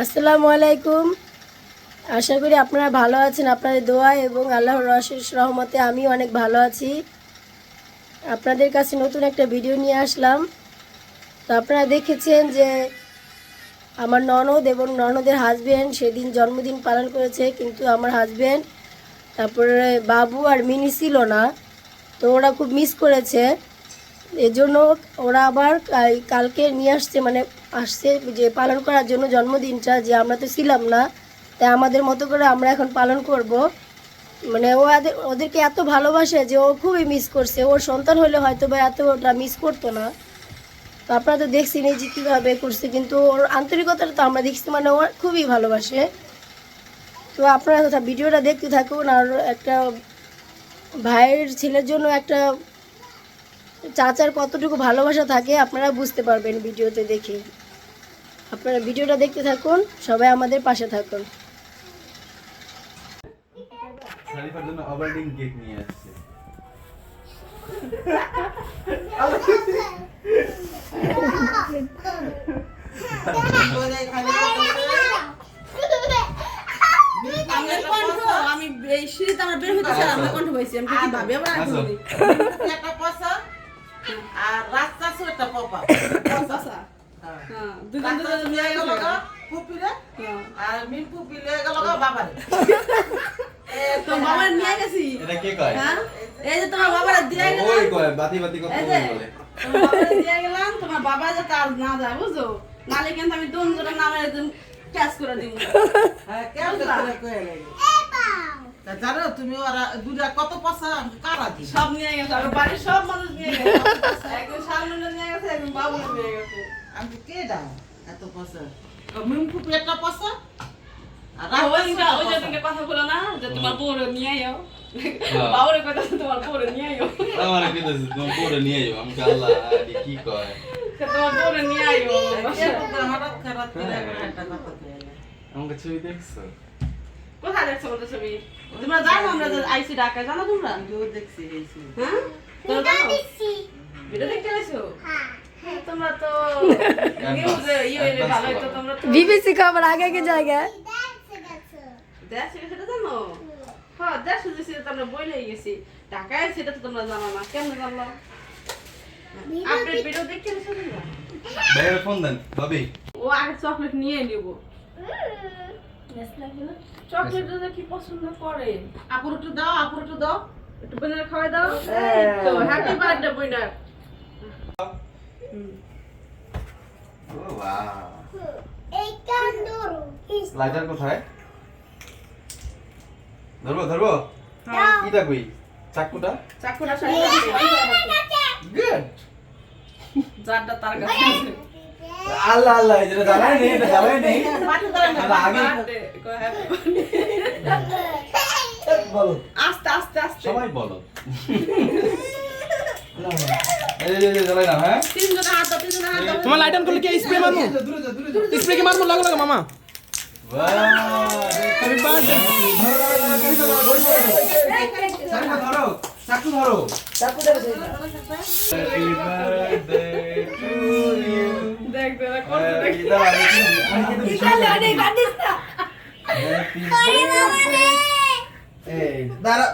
আসসালামু আলাইকুম। আশা করি আপনারা ভালো আছেন, আপনাদের দোয়া এবং আল্লাহর রশেষ রহমতে আমি অনেক ভালো আছি। আপনাদের কাছে নতুন একটা ভিডিও নিয়ে আসলাম। তো আপনারা দেখেছেন যে আমার ননদ এবং ননদের হাজব্যান্ড সেদিন জন্মদিন পালন করেছে, কিন্তু আমার হাজব্যান্ড তারপরে বাবু আর মিনি ছিল না, তো ওরা খুব মিস করেছে। এজন্য ওরা আবার কালকে নিয়ে আসছে মানে আসছে যে পালন করার জন্য জন্মদিনটা, যে আমরা তো ছিলাম না, তাই আমাদের মতো করে আমরা এখন পালন করব। মানে ওদের ওদেরকে এত ভালোবাসে যে ও খুবই মিস করছে। ওর সন্তান হলে হয়তো বা এতটা মিস করতো না। তো আপনারা তো দেখছি এই যে কীভাবে করছে, কিন্তু ওর আন্তরিকতাটা তো আমরা দেখছি মানে ও খুবই ভালোবাসে। তো আপনারা কথা ভিডিওটা দেখতে থাকুন আর একটা ভাইয়ের ছেলের জন্য একটা চাচার কতটুকু ভালোবাসা থাকে আপনারা বুঝতে পারবেন ভিডিওতে দেখে। আপনারা ভিডিওটা দেখতে থাকুন সবাই আমাদের পাশে থাকুন। শারিফার জন্য অবার্ডিং কেক নিয়ে আসছে। এই সিঁড়িতে আমরা বের হইতেছি আর আমরা কণ্ঠ পাইছি আমি কি ভাবি আবার আগে একটা পয়সা আর রাস্তা একটা পপা চাচা হ্যাঁ। দুজন দুজন নিয়ে গেল গেল পুপিরে হ্যাঁ। আর মিন পুপি লয়ে গেল বাবারে। তো নিয়ে গেছি। এটা কে কয়? হ্যাঁ? এই যে তোমার বাবারা দিয়ে ওই কয় বাতি বাতি কথা বলে। তোমার বাবারা দিয়ে গেলাম তোমার বাবা না যায় বুঝছ? নালে কিন্তু আমি দোন নামে একদম ক্যাশ করে দিব। হ্যাঁ, কেমন করে কয়ে লাগে? জানো তুমি ওরা দুটা কত পয়সা কারা সব নিয়ে গেছে আর বাড়ির সব মানুষ নিয়ে গেছে একজন সামনে নিয়ে গেছে একজন বাবু নিয়ে গেছে আমি কে দাও এত পয়সা মিন পুপি একটা পয়সা আর ওই ওই যে রাস্তা কথা বলো না যে তোমার বউরে নিয়ে আইও হ্যাঁ। বাবুরে কথা তোমার বউরে নিয়ে আইও আমার কইতাছে তুমি পরে নিয়ে যাও আমি আল্লাহ আরে কি কয় তোমার বউরে নিয়ে হঠাৎ খারাপ করে একটা কথা আমাকে ছবি দেখছ কোথায় দেখছ আমাদের ছবি? তোমরা জানো আমরা যে আইসি ঢাকায় জানো তোমরা? দেখছি হ্যাঁ? তোমরা জানো? ভিডিও দেখতে তোমরা তো নিউজে ইয়ে তোমরা তো বিবিসি খবর আগে আগে জায়গায় দেশ সেটা জানো? হ্যাঁ দেশ সেটা তো আমরা গেছি। ঢাকায় সেটা তো তোমরা জানো না কেমন জানলো? আপডেট ভিডিও দেখতে গেছো ভাইয়ের ফোন দেন ভাবি। ও আগে চকলেট নিয়ে নিব। চকলেট কি পছন্দ করে? আপুর একটু দাও আপুর একটু দাও। একটু বইনার খাওয়াই দাও। তো হ্যাপি বার্থডে ওয়াও লাইটার কোথায়? ধরবো ধরবো? ইটা কই? চাকুটা? চাকুটা সাইড গুড যারটা তার কাছে আছে আল্লাহ আল্লাহ এটা জ্বালায় নেই এটা জ্বালায় নেই মাটি ধরে না, তাহলে আগে বার্থডে কো হ্যাপি বলো আস্তে আস্তে আস্তে সবাই বলো এই যে যে জ্বালাই না হ্যাঁ তিনজনে হাত দাও তিনজনে হাত দাও তোমার লাইট অন করলে কি স্প্রে মারমু স্প্রে কি মারমু লাগো লাগো মামা হ্যাপি বার্থডে ধরো চাকু ধরো এই দাঁড়া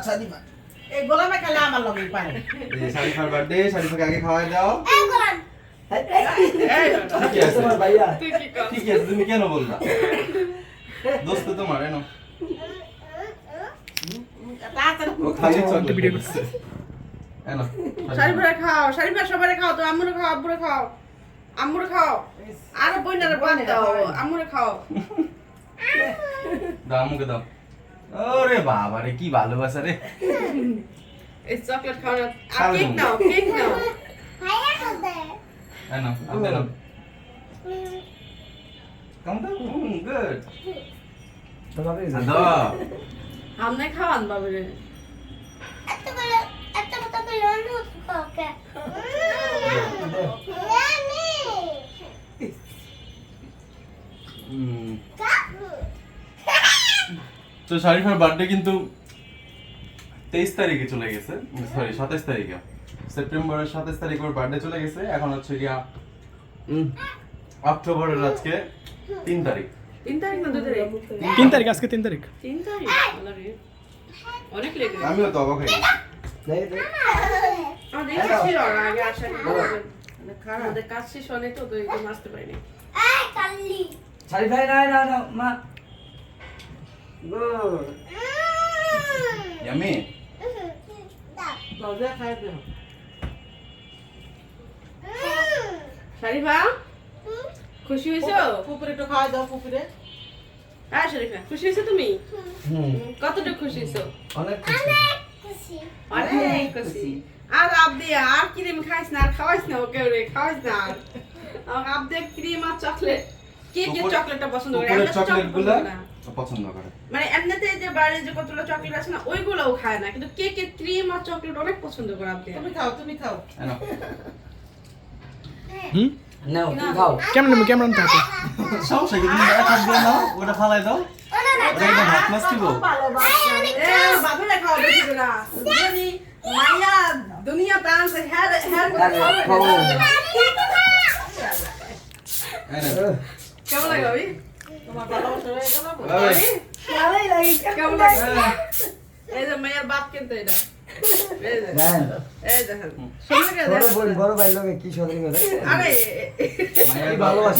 এই গোলামে আমার লগে পারে। এই শারিফার বার্থডে শারিফাকে আগে খাওয়াই দাও। আছে। তুমি কেন বললা? দোস্ত তোমার এনো। খাও সবারে খাও তো আম্মুরে খাও আব্বুরে খাও। আম্মুরে খাও। আর বইনারে বাদ দাও আম্মুরে খাও। দাও আমাকে দাও। ওরে বাবা রে কি ভালোবাসা রে। এই চকলেট খাও না। কেক নাও কেক নাও। এনো আপনি নাও কাম দাও। গুড দাও। আমনে খাওয়ান বাবুরে হুম। তো শারিফার বার্থডে কিন্তু তেইশ তারিখে চলে গেছে। সরি সাতাইশ তারিখে। সেপ্টেম্বরের সাতাইশ তারিখ ওর বার্থডে চলে গেছে। এখন হচ্ছে গিয়া অক্টোবরের আজকে তিন তারিখ। তিন তারিখ না তারিখ? তিন তারিখ আজকে তিন তারিখ। তিন তারিখ? অনেক লেগে আমিও তো অবাক হয়ে গেছি। আমাদের কাজ শেষ হয়নি তো আসতে পারিনি। শাড়ি ভাই না না না মা ইয়ামি লজা খাই শারিফা? খুশি হয়েছো? পুকুরে একটু খাওয়া দাও পুকুরে হ্যাঁ শরীফা। খুশি হয়েছো তুমি? হুম। কতটুকু খুশি হয়েছো? অনেক খুশি। অনেক খুশি। আর আর ক্রিম খাইস না আর খাওয়াইস না ওকে রে খাওয়াইস না আর। আমাকে ক্রিম আর চকলেট। কে কে চকলেটটা পছন্দ করে? উপরের করে। মানে এমনিতে যে বাইরে যে কতগুলো চকলেট আছে না ওইগুলোও খায় না। কিন্তু কে কে ক্রিম আর চকলেট অনেক পছন্দ করে আপনি। তুমি খাও তুমি খাও। হুম? নাও খাও। কেমন কেমন থাকে সমস্যা কি তুমি এক হাত দিয়ে নাও ওটা ফালাই দাও। ওটা একদম হাত মাছ দিব। বাবা না বেশি না। যদি মাইয়া দুনিয়া প্রাণ সে হ্যাঁ হ্যাঁ আরে। কেমন লাগে ভাবি? তোমার ভালোবাসা হয়ে গেল ওই, কেমন লাগে? এই যে মাইয়ার বাপ কিন্তু এটা। এই যে। দেন এই দেখেন সুন্দর করে বড় ভাই লোকে কি সদরি করে? আরে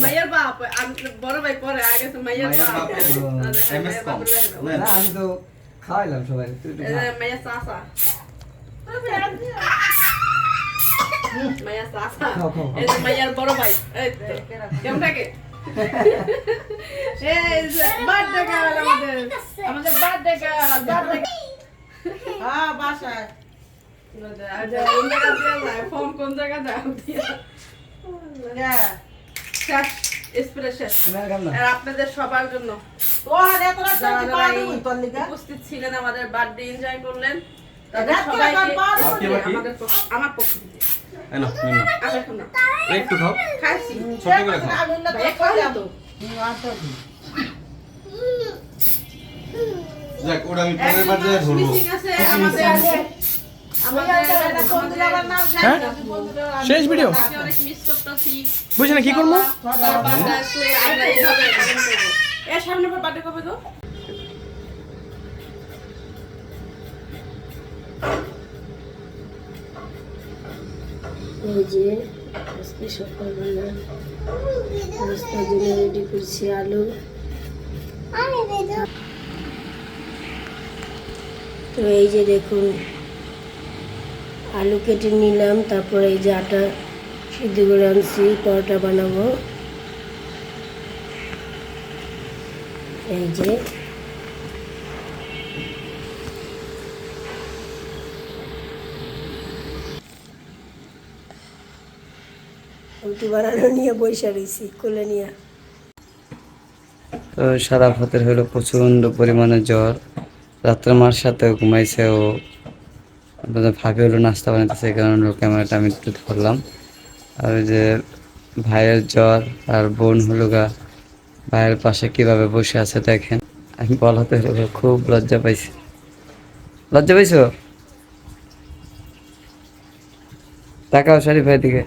মায়ের বাপ। বড় ভাই পরে আগে তো মায়ের বাপ। না আমি তো খাওয়াইলাম সবাই খাও, খাও। এই যে মাইয়ার বড় ভাই। এই কেমন থাকে বার্থডে গার্ল আমাদের। আমাদের বার্থডে গার্ল বার্থডে হ্যাঁ বাসায়। ফোন কোন জায়গা আপনাদের সবার জন্য। উপস্থিত ছিলেন আমাদের বার্থডে এনজয় করলেন। আমাদের আমার পক্ষ থেকে। না। একটু খাও। ছোট করে খাও। যাক ওটা আমি পরের বার ধরবো। শেষ ভিডিও। বুঝছি না কি করব? সামনে বার্থডে কবে গো এই যে, আজকে সকালবেলা নাস্তার জন্য রেডি করছি আলু। তো এই যে দেখুন, আলু কেটে নিলাম, তারপরে এই যে আটা সিদ্ধ করে আনছি, পরোটা বানাবো। এই যে রুটি বানানো নিয়ে বৈশা রয়েছি কোলে নিয়ে। সারা ভাতের হলো প্রচণ্ড পরিমাণে জ্বর। রাত্রে মার সাথে ঘুমাইছে ও। ভাবি হলো নাস্তা বানাইতেছে কারণে ওর ক্যামেরাটা আমি একটু ধরলাম। আর ওই যে ভাইয়ের জ্বর আর বোন হলো গা, ভাইয়ের পাশে কীভাবে বসে আছে দেখেন। আমি বলাতে হলো খুব লজ্জা পাইছি। লজ্জা পাইছো? তাকাও শারিফ ভাই দিকে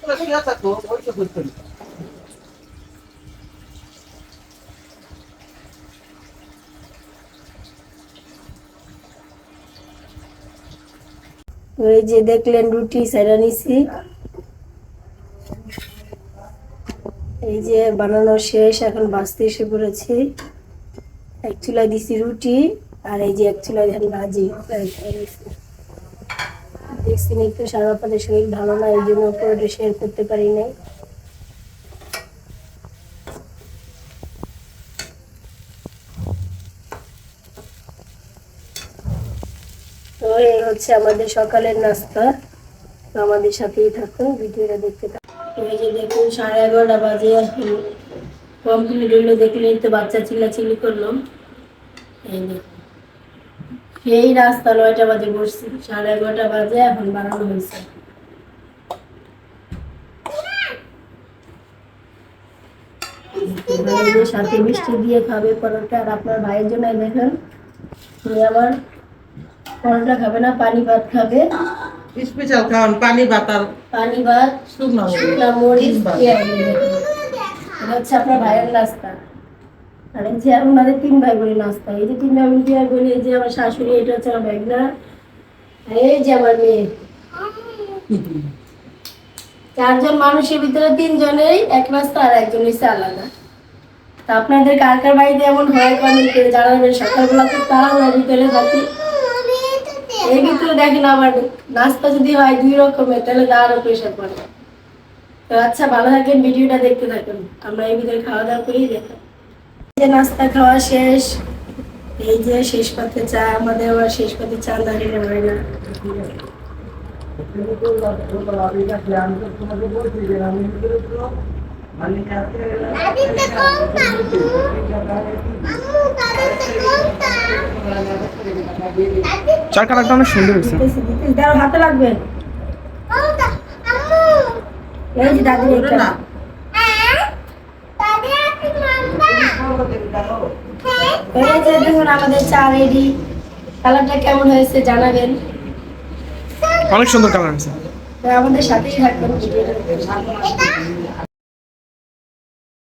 তোরা শুয়ে থাকো, ওই তো করতে হবে। ওই যে দেখলেন রুটি সাইডা নিছি। এই যে বানানো শেষ, এখন বাঁচতে এসে পড়েছি। এক চুলা দিছি রুটি, আর এই যে এক চুলা ধান ভাজি। দেখছি একটু সারা পাতে শরীর ভালো না, এই জন্য শেয়ার করতে পারি নাই। হচ্ছে আমাদের সকালের নাস্তা। আমাদের সাথেই থাকুন, ভিডিওটা দেখতে থাকুন। এই যে দেখুন, সাড়ে এগারোটা বাজে কমপ্লিট দেখলেই তো বাচ্চা এই দেখুন সেই রাস্তা নয়টা বাজে সাড়ে এগারোটা বাজে, এখন বানানো হয়েছে। সাথে মিষ্টি দিয়ে খাবে পরোটা, আর আপনার ভাইয়ের জন্য দেখেন। আমার পরোটা খাবে না পানি ভাত খাবে। স্পেশাল খাওয়ান পানি বাতার পানি ভাত শুকনো শুকনা মরিচ। এটা হচ্ছে আপনার ভাইয়ের নাস্তা। আর এই যে আমাদের তিন ভাই বোনের নাস্তা। এই যে তিন ভাই বোন ভাই বোন এই যে আমার শাশুড়ি এটা হচ্ছে আমার ব্যাগনা এই যে আমার মেয়ে। চারজন মানুষের ভিতরে তিনজনেই এক নাস্তা আর একজন হচ্ছে আলাদা। তা আপনাদের কার কার বাড়িতে এমন হয়? কমেন্ট করে জানাবেন। সকালবেলা খুব তাড়াহুড়ার ভিতরে এর ভিতরে দেখেন আবার নাস্তা যদি হয় দুই রকমের, তাহলে আরও প্রেশার পড়ে তো আচ্ছা ভালো থাকেন, ভিডিওটা দেখতে থাকুন। আমরা এই ভিতরে খাওয়া দাওয়া করি দেখেন যে নাস্তা খাওয়া শেষ, এই যে শেষ পাতে চা, আমাদের আবার শেষ পাতে চা দাঁড়িয়ে হয় না। চার কালারটা অনেক সুন্দর হয়েছে। দাঁড়াও হাতে লাগবে। এই যে দাদি ওটা না এই যে দেখুন আমাদের চা রেডি কালারটা কেমন হয়েছে জানাবেন। অনেক সুন্দর কালার হয়েছে। আমাদের সাথেই থাকবেন।